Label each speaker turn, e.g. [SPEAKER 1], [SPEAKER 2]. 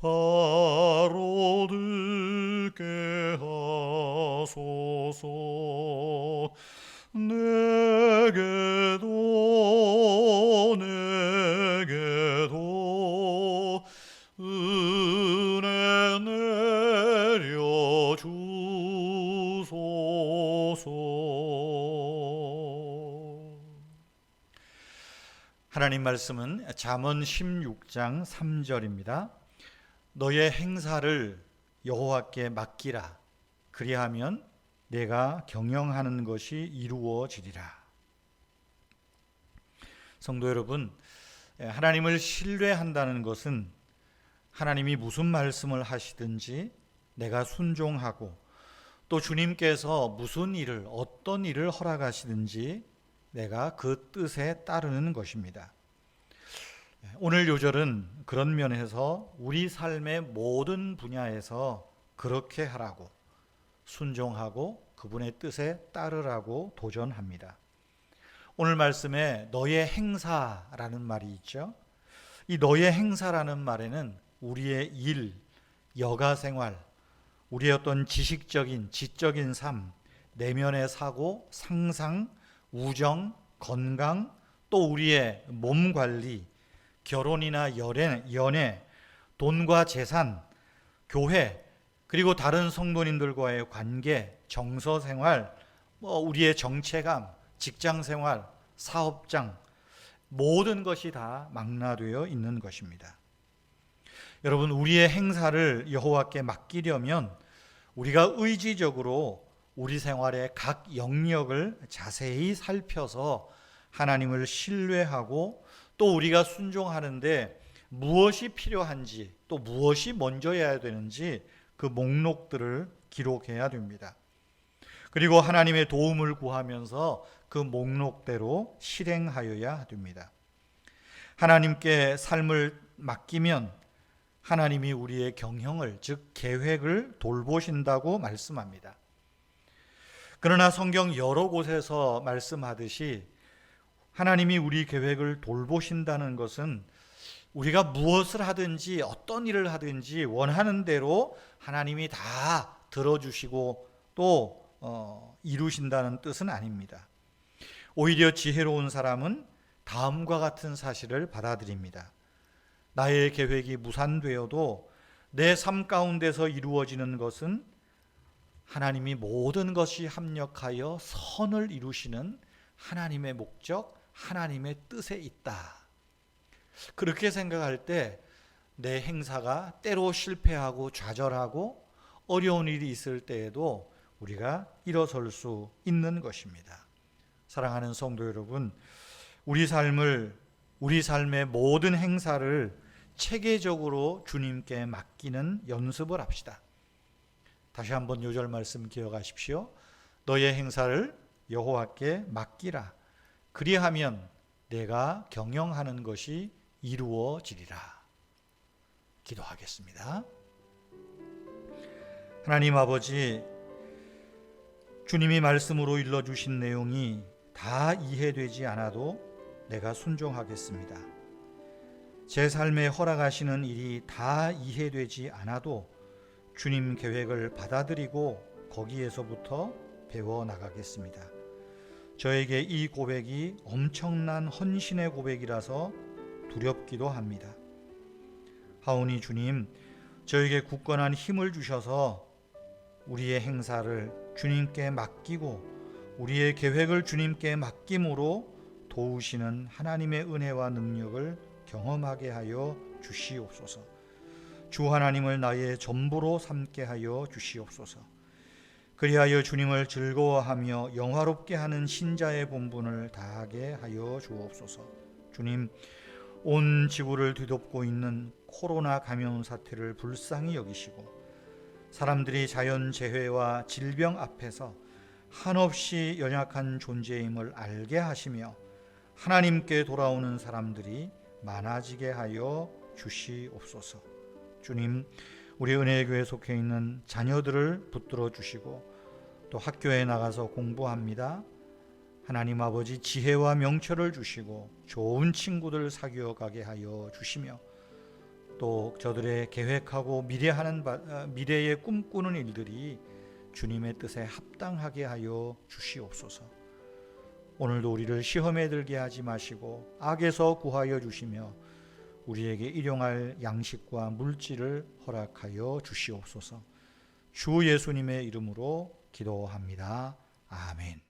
[SPEAKER 1] 바로 듣게 하소서 내게도 내게도 은혜 내려 주소서 하나님 말씀은 잠언 16장 3절입니다. 너의 행사를 여호와께 맡기라. 그리하면 내가 경영하는 것이 이루어지리라. 성도 여러분, 하나님을 신뢰한다는 것은 하나님이 무슨 말씀을 하시든지 내가 순종하고 또 주님께서 무슨 일을 어떤 일을 허락하시든지 내가 그 뜻에 따르는 것입니다. 오늘 요절은 그런 면에서 우리 삶의 모든 분야에서 그렇게 하라고 순종하고 그분의 뜻에 따르라고 도전합니다. 오늘 말씀에 너의 행사라는 말이 있죠. 이 너의 행사라는 말에는 우리의 일, 여가 생활, 우리의 어떤 지식적인, 지적인 삶, 내면의 사고, 상상, 우정, 건강, 또 우리의 몸 관리, 결혼이나 연애, 연애, 돈과 재산, 교회, 그리고 다른 성도님들과의 관계, 정서 생활, 뭐 우리의 정체감, 직장 생활, 사업장 모든 것이 다 망라되어 있는 것입니다. 여러분 우리의 행사를 여호와께 맡기려면 우리가 의지적으로 우리 생활의 각 영역을 자세히 살펴서 하나님을 신뢰하고 또 우리가 순종하는데 무엇이 필요한지 또 무엇이 먼저여야 되는지 그 목록들을 기록해야 됩니다. 그리고 하나님의 도움을 구하면서 그 목록대로 실행하여야 됩니다. 하나님께 삶을 맡기면 하나님이 우리의 경영을 즉 계획을 돌보신다고 말씀합니다. 그러나 성경 여러 곳에서 말씀하듯이 하나님이 우리 계획을 돌보신다는 것은 우리가 무엇을 하든지 어떤 일을 하든지 원하는 대로 하나님이 다 들어주시고 또 어, 이루신다는 뜻은 아닙니다. 오히려 지혜로운 사람은 다음과 같은 사실을 받아들입니다. 나의 계획이 무산되어도 내 삶 가운데서 이루어지는 것은 하나님이 모든 것이 합력하여 선을 이루시는 하나님의 목적, 하나님의 뜻에 있다. 그렇게 생각할 때 내 행사가 때로 실패하고 좌절하고 어려운 일이 있을 때에도 우리가 일어설 수 있는 것입니다. 사랑하는 성도 여러분, 우리 삶을 우리 삶의 모든 행사를 체계적으로 주님께 맡기는 연습을 합시다. 다시 한번 요절 말씀 기억하십시오. 너의 행사를 여호와께 맡기라. 그리하면 내가 경영하는 것이 이루어지리라. 기도하겠습니다. 하나님 아버지, 주님이 말씀으로 일러주신 내용이 다 이해되지 않아도 내가 순종하겠습니다. 제 삶에 허락하시는 일이 다 이해되지 않아도 주님 계획을 받아들이고 거기에서부터 배워 나가겠습니다. 저에게 이 고백이 엄청난 헌신의 고백이라서 두렵기도 합니다. 하오니 주님, 저에게 굳건한 힘을 주셔서 우리의 행사를 주님께 맡기고 우리의 계획을 주님께 맡김으로 도우시는 하나님의 은혜와 능력을 경험하게 하여 주시옵소서. 주 하나님을 나의 전부로 삼게 하여 주시옵소서. 그리하여 주님을 즐거워하며 영화롭게 하는 신자의 본분을 다하게 하여 주옵소서. 주님, 온 지구를 뒤덮고 있는 코로나 감염 사태를 불쌍히 여기시고 사람들이 자연 재해와 질병 앞에서 한없이 연약한 존재임을 알게 하시며 하나님께 돌아오는 사람들이 많아지게 하여 주시옵소서. 주님, 우리 은혜의 교회 속해 있는 자녀들을 붙들어 주시고 또 학교에 나가서 공부합니다. 하나님 아버지 지혜와 명철을 주시고 좋은 친구들 사귀어 가게 하여 주시며 또 저들의 계획하고 미래하는 바, 아, 미래에 꿈꾸는 일들이 주님의 뜻에 합당하게 하여 주시옵소서. 오늘도 우리를 시험에 들게 하지 마시고 악에서 구하여 주시며 우리에게 일용할 양식과 물질을 허락하여 주시옵소서. 주 예수님의 이름으로 기도합니다. 아멘.